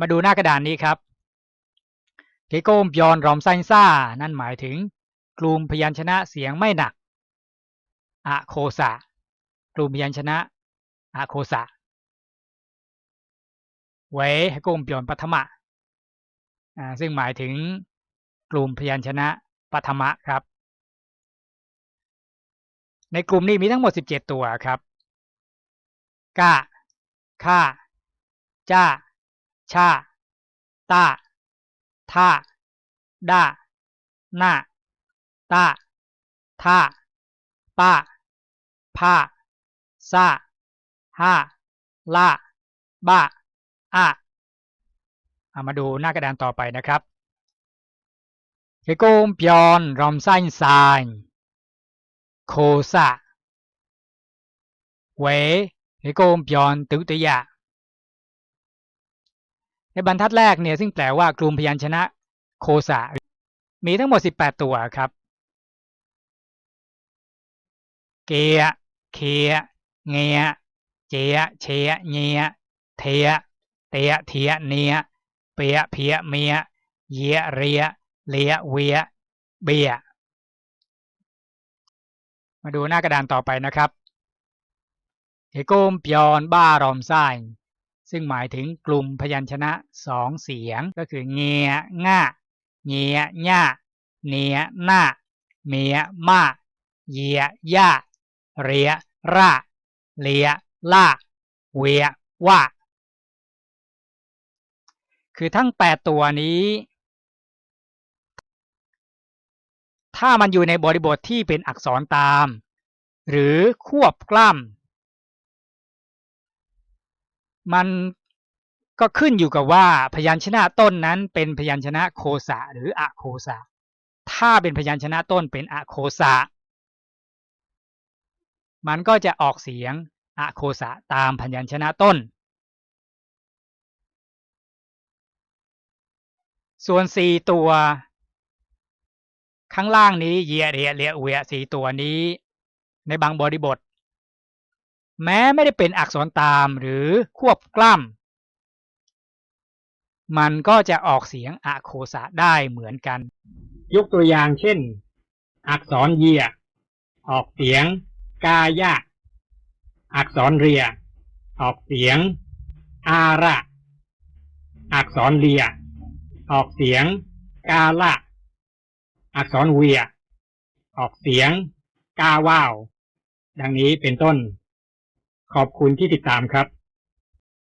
มาดูหน้ากระดานนี้ครับเกโกมยอนรอมไซนซ่า นั่นหมายถึงกลุ่มพยัญชนะเสียงไม่หนักอะโคสะกลุ่มพยัญชนะอะโคสะไว้ให้กมยอนปัทมะอ่าซึ่งหมายถึงกลุ่มพยัญชนะปัทมะครับ ในกลุ่มนี้มีทั้งหมด 17 ตัวครับกะค่าจ้า ชาตาท่าด้าหน้าตาท่าป้าผ้าซาห้าล่าบ้าอะเอามาดูหน้ากระดานต่อไปนะครับเกโกมปยอนรอมไซน์ไซน์โคซาเวเกโกมปยอนตุตยะ ในบรรทัดแรกเนี่ยซึ่งแปลว่ากลุ่มพยัญชนะโคสะมีทั้งหมด 18 ตัวครับ เกียเคียเงียเจียเชียเงียเทียเตียเทียเนียเปียเพียเมียเยียเรียเลียเวียเบียมาดูหน้า กระดานต่อไปนะครับเฮโกมปยอนบ้ารอมไซน์ ซึ่งหมายถึงกลุ่มพยัญชนะสองเสียงก็คือเงียง่าเงียญ่าเนียหน้าเมียมาเยียย่าเรียร่าเลียล่าเวียว่าคือทั้งแปดตัวนี้ ถ้ามันอยู่ในบริบทที่เป็นอักษรตาม หรือควบกล้ำ มันก็ขึ้นอยู่กับว่าพยัญชนะต้นนั้นเป็นพยัญชนะโคสะหรืออะโคสะ ถ้าเป็นพยัญชนะต้นเป็นอะโคสะ มันก็จะออกเสียงอะโคสะตามพยัญชนะต้น ส่วนสี่ตัว ข้างล่างนี้เยียเรียเรียเวียสี่ตัวนี้ ในบางบริบท แม้ไม่ได้เป็นอักษรตามหรือควบกล้ำมันก็จะออกเสียงอะโคสะได้เหมือนกัน ยกตัวอย่างเช่น อักษรเยีย ออกเสียง กายะ อักษรเรีย ออกเสียง อาระอักษรเรีย ออกเสียง กาละ อักษรเวีย ออกเสียง กาว่าว ดังนี้เป็นต้น ขอบคุณที่ติดตามครับ